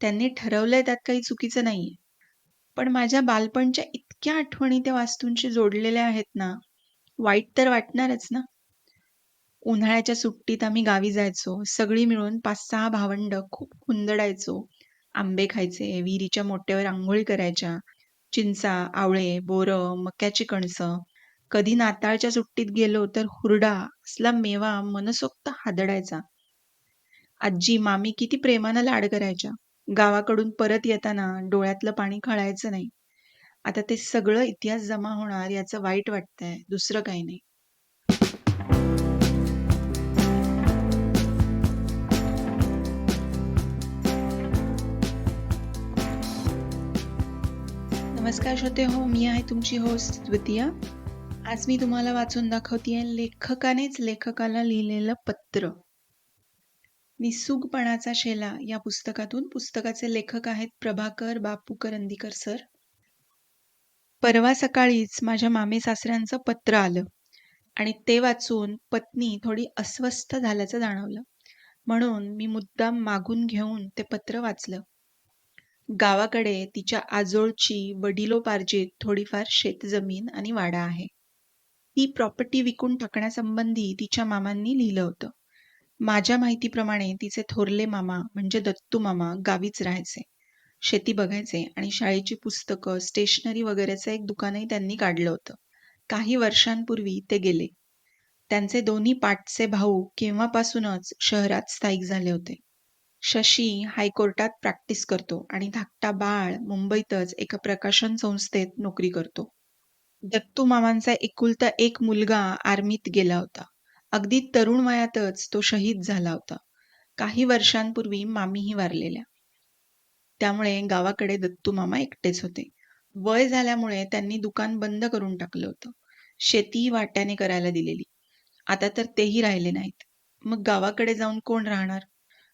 त्यांनी ठरवलंय त्यात काही चुकीचं नाहीये. पण माझ्या बालपणच्या इतक्या आठवणी त्या वास्तूंशी जोडलेल्या आहेत ना, वाईट तर वाटणारच ना. उन्हाळ्याच्या सुट्टीत आम्ही गावी जायचो. सगळी मिळून पाच सहा भावंड खूप हुंदडायचो. आंबे खायचे, विहिरीच्या मोठ्यावर आंघोळी करायच्या. चिंचा, आवळे, बोर मक्याची कणसं. कधी नाताळच्या सुट्टीत गेलो तर हुरडा असला मेवा मनसोक्त हादडायचा. आजी, मामी किती प्रेमानं लाड करायच्या. गावाकडून परत येताना डोळ्यातलं पाणी खळायचं नाही. आता ते सगळं इतिहास जमा होणार याचं वाईट वाटतंय, दुसरं काही नाही. नमस्कार श्रोते हो, मी आहे तुमची होस्ट द्वितीया. आज मी तुम्हाला वाचून दाखवतेय लेखकानेच लेखकाला लिहिलेलं पत्र. निसुगपणाचा शेला या पुस्तकातून. पुस्तकाचे लेखक आहेत प्रभाकर बापू करंदीकर सर. परवा सकाळीच माझ्या मामे सासऱ्यांचं पत्र आलं आणि ते वाचून पत्नी थोडी अस्वस्थ झाल्याचं जाणवलं. म्हणून मी मुद्दाम मागून घेऊन ते पत्र वाचलं. गावाकडे तिच्या आजोळची वडिलोपार्जित थोडीफार शेतजमीन आणि वाडा आहे. ती प्रॉपर्टी विकून टाकण्यासंबंधी तिच्या मामांनी लिहिलं होतं. माझ्या माहितीप्रमाणे तिचे थोरले मामा म्हणजे दत्तू मामा गावीच राहायचे. शेती बघायचे आणि शाळेची पुस्तकं, स्टेशनरी वगैरेचं एक दुकानही त्यांनी काढलं होतं. काही वर्षांपूर्वी ते गेले. त्यांचे दोन्ही पाठचे भाऊ केव्हापासूनच शहरात स्थायिक झाले होते. शशी हायकोर्टात प्रॅक्टिस करतो आणि धाकटा बाळ मुंबईतच एका प्रकाशन संस्थेत नोकरी करतो. दत्तू मामांचा एकुलता एक मुलगा आर्मीत गेला होता. अगदी तरुण वयातच तो शहीद झाला होता. काही वर्षांपूर्वी मामीही वारलेल्या. त्यामुळे गावाकडे दत्तू मामा एकटेच होते. वय झाल्यामुळे त्यांनी दुकान बंद करून टाकलं होतं. शेतीही वाट्याने करायला दिलेली. आता तर तेही राहिले नाहीत. मग गावाकडे जाऊन कोण राहणार?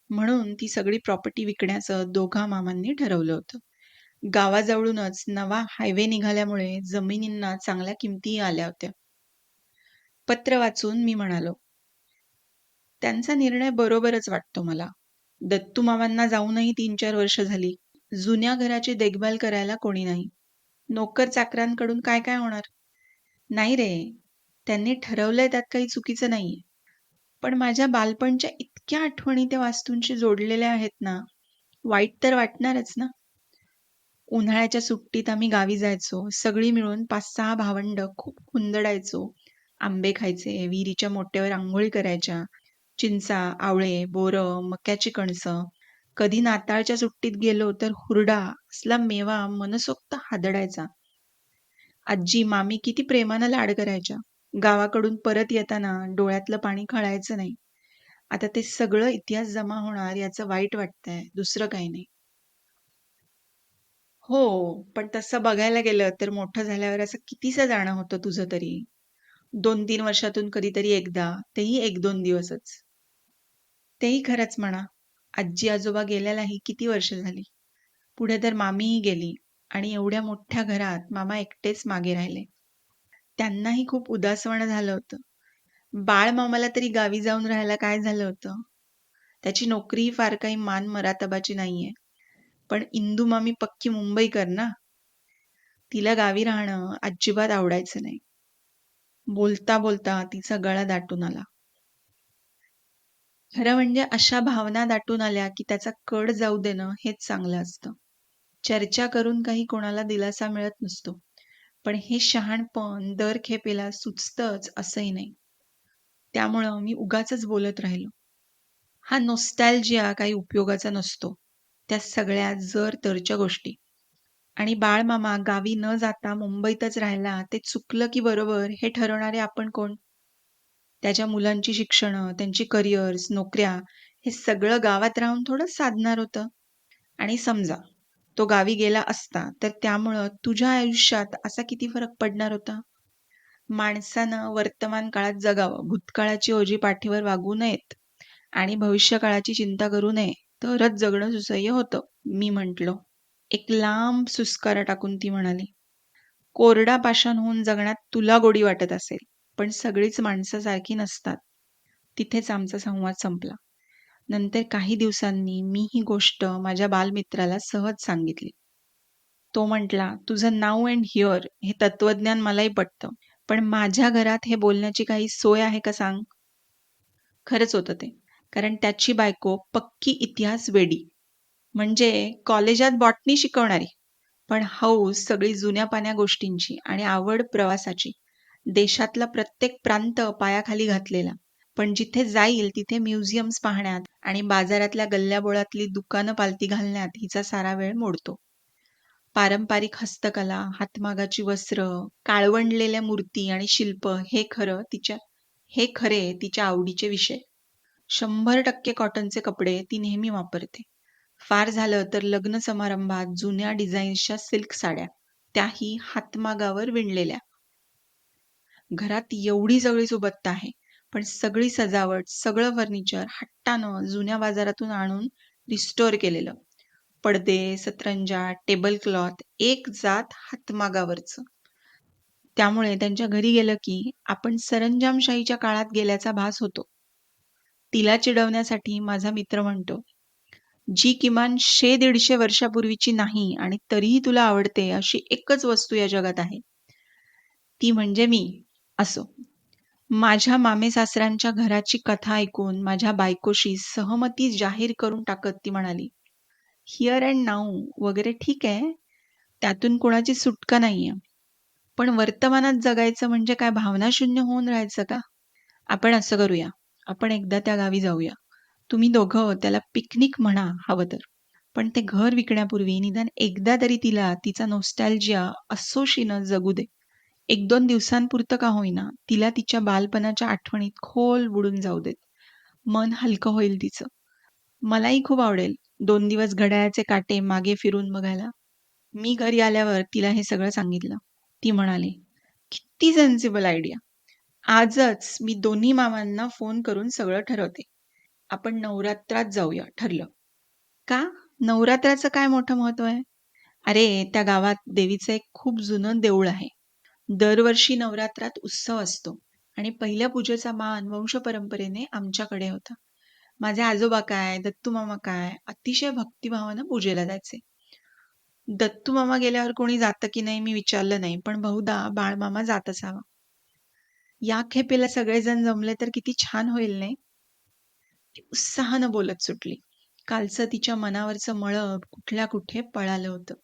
म्हणून ती सगळी प्रॉपर्टी विकण्याचं दोघा मामांनी ठरवलं होतं. गावाजवळूनच नवा हायवे निघाल्यामुळे जमिनींना चांगल्या किमतीही आल्या होत्या. पत्र वाचून मी म्हणालो, त्यांचा निर्णय बरोबरच वाटतो मला. दत्तू मामांना जाऊनही तीन चार वर्ष झाली. जुन्या घराची देखभाल करायला कोणी नाही. नोकर चाकरांकडून काय काय होणार? नाही रे, त्यांनी ठरवलंय त्यात काही चुकीचं नाहीये. पण माझ्या बालपणच्या इतक्या आठवणी त्या वास्तूंशी जोडलेल्या आहेत ना, वाईट तर वाटणारच ना. उन्हाळ्याच्या सुट्टीत आम्ही गावी जायचो. सगळी मिळून 5-6 भावंडं खूप हुंदडायचो. आंबे खायचे, विहिरीच्या मोट्यावर आंघोळी करायच्या. चिंचा, आवळे, बोरं, मक्याची कणसं. कधी नाताळच्या सुट्टीत गेलो तर हुरडा असला मेवा मनसोक्त हादडायचा. आजी, मामी किती प्रेमानं लाड करायच्या. गावाकडून परत येताना डोळ्यातलं पाणी खळायचं नाही. आता ते सगळं इतिहास जमा होणार याचं वाईट वाटतंय, दुसरं काही नाही. हो, पण तसं बघायला गेलं तर मोठं झाल्यावर असं कितीसं जाणं होतं तुझं तरी. दोन तीन वर्षातून कधीतरी एकदा, तेही एक दोन दिवसच. तेही खरंच म्हणा. आजी आजोबा गेल्यालाही किती वर्ष झाली. पुढे तर मामीही गेली आणि एवढ्या मोठ्या घरात मामा एकटेच मागे राहिले. त्यांनाही खूप उदासवाणं झालं होतं. बाळ मामाला तरी गावी जाऊन राहायला काय झालं होतं? त्याची नोकरीही फार काही मान मरातबाची नाहीये. पण इंदू मामी पक्की मुंबईकर ना. तिला गावी राहणं अजिबात आवडायचं नाही. बोलता बोलता तिचा गळा दाटून आला. खरं म्हणजे अशा भावना दाटून आल्या की त्याचा कड जाऊ देणं हेच चांगलं असतं. चर्चा करून काही कोणाला दिलासा मिळत नसतो. पण हे शहाणपण दर खेपेला सुचतच असंही नाही. त्यामुळं मी उगाचच बोलत राहिलो. हा नोस्टॅल्जिया काही उपयोगाचा नसतो. त्या सगळ्या जर तरच्या गोष्टी. आणि बाळमामा गावी न जाता मुंबईतच राहिला ते चुकलं की बरोबर हे ठरवणारे आपण कोण? त्याच्या मुलांची शिक्षणं, त्यांची करिअर्स, नोकऱ्या हे सगळं गावात राहून थोडं साधणार होतं. आणि समजा तो गावी गेला असता तर त्यामुळं तुझ्या आयुष्यात असा किती फरक पडणार होता? माणसानं वर्तमान काळात जगावं, भूतकाळाची ओझी पाठीवर वागू नयेत आणि भविष्यकाळाची चिंता करू नये, तरच जगणं सुसह्य होतं, मी म्हंटलो. एक लांब सुस्कारा टाकून ती म्हणाली, कोरडा पाषाण होऊन जगण्यात तुला गोडी वाटत असेल, पण सगळीच माणसं सारखी नसतात. तिथेच आमचा संवाद संपला. नंतर काही दिवसांनी मी ही गोष्ट माझ्या बालमित्राला सहज सांगितली. तो म्हटला, "तुझं नाव अँड हिअर हे तत्वज्ञान मलाही पटतं. पण माझ्या घरात हे बोलण्याची काही सोय आहे का सांग?" खरंच होतं ते. कारण त्याची बायको पक्की इतिहास वेडी. म्हणजे कॉलेजात बॉटनी शिकवणारी. पण हौस सगळी जुन्या-पान्या गोष्टींची आणि आवड प्रवासाची. देशातला प्रत्येक प्रांत पायाखाली घातलेला. पण जिथे जाईल तिथे म्युझियम्स पाहण्यात आणि बाजारातल्या गल्ल्याबोळातली दुकानं पालती घालण्यात हिचा सारा वेळ मोडतो. पारंपरिक हस्तकला, हातमागाची वस्त्र, काळवंडलेल्या मूर्ती आणि शिल्प हे खरं तिच्या हे खरे तिच्या आवडीचे विषय. शंभर टक्के कॉटनचे कपडे ती नेहमी वापरते. फार झालं तर लग्न समारंभात जुन्या डिझाईन्सच्या सिल्क साड्या, त्याही हातमागावर विणलेल्या. घरात एवढी सगळी सुबत्ता आहे, पण सगळी सजावट, सगळं फर्निचर हट्टानं जुन्या बाजारातून आणून रिस्टोर केलेलं. पडदे, सतरंजा, टेबल क्लॉथ एक जात हातमागावरचं. त्यामुळे त्यांच्या घरी गेलं की आपण सरंजामशाहीच्या काळात गेल्याचा भास होतो. तिला चिडवण्यासाठी माझा मित्र म्हणतो, "जी किमान शे दीडशे वर्षापूर्वीची नाही आणि तरीही तुला आवडते अशी एकच वस्तू या जगात आहे. ती म्हणजे मी." असो. माझ्या मामे सासऱ्यांच्या घराची कथा ऐकून माझ्या बायकोशी सहमती जाहीर करून टाकत ती म्हणाली, "हिअर अँड नाऊ वगैरे ठीक आहे. त्यातून कोणाची सुटका नाहीये. पण वर्तमानात जगायचं म्हणजे काय भावनाशून्य होऊन राहायचं का? आपण असं करूया. आपण एकदा त्या गावी जाऊया. तुम्ही दोघं त्याला पिकनिक म्हणा हवं तर. पण ते घर विकण्यापूर्वी निदान एकदा तरी तिला तिचा नोस्टॅल्जिया असोशीनं जगू दे. एक दोन दिवसांपुरतं का होईना तिला तिच्या बालपणाच्या आठवणीत खोल बुडून जाऊ देत. मन हलकं होईल तिचं. मलाही खूप आवडेल दोन दिवस घड्याळाचे काटे मागे फिरून बघायला. मी घरी आल्यावर तिला हे सगळं सांगितलं. ती म्हणाली, "किती सेन्सिबल आयडिया. आजच मी दोन्ही मामांना फोन करून सगळं ठरवते. आपण नवरात्रात जाऊया ठरलं." "का? नवरात्राचं काय मोठं महत्त्व आहे?" "अरे, त्या गावात देवीचं एक खूप जुनं देऊळ आहे. दरवर्षी नवरात्रात उत्सव असतो आणि पहिल्या पूजेचा मान वंशपरंपरेने आमच्याकडे होता. माझे आजोबा काय, दत्तूमामा काय अतिशय भक्तिभावानं पूजेला जायचे. दत्तू मामा गेल्यावर कोणी जातं की नाही मी विचारलं नाही, पण बहुधा बाळमामा जात असावा. या खेपेला सगळेजण जमले तर किती छान होईल नाही?" ती उत्साहानं बोलत सुटली. कालचं तिच्या मनावरचं मळब कुठल्या कुठे पळालं होतं.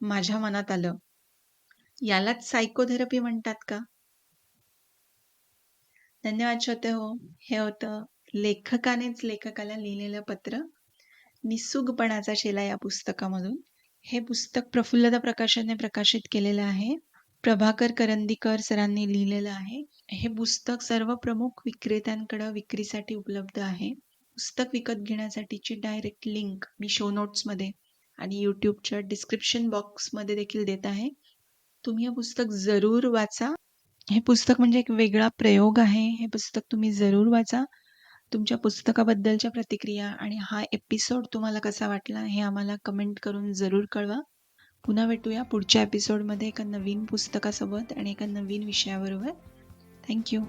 माझ्या मनात आलं, यालाच सायकोथेरपी म्हणतात का? धन्यवाद श्रोते हो. हे होतं लेखकानेच लेखकाला लिहिलेलं पत्र. निसुगपणाचा शेला या पुस्तकामधून. हे पुस्तक प्रफुल्लता प्रकाशनने प्रकाशित केलेलं आहे. प्रभाकर करंदीकर सरांनी लिहिलेलं आहे. हे पुस्तक सर्व प्रमुख विक्रेत्यांकडे विक्रीसाठी उपलब्ध आहे. पुस्तक विकत घेण्यासाठीची डायरेक्ट लिंक मी शो नोट्समध्ये आणि यूट्यूबच्या डिस्क्रिप्शन बॉक्समध्ये देखील देत आहे. तुम्ही हे पुस्तक जरूर वाचा. हे पुस्तक म्हणजे एक वेगळा प्रयोग आहे. हे पुस्तक तुम्ही जरूर वाचा. तुमच्या पुस्तकाबद्दलच्या प्रतिक्रिया आणि हा एपिसोड तुम्हाला कसा वाटला हे आम्हाला कमेंट करून जरूर कळवा. पुन्हा भेटूया पुढच्या एपिसोडमध्ये एका नवीन पुस्तकासोबत आणि एका नवीन विषयाबरोबर. थँक्यू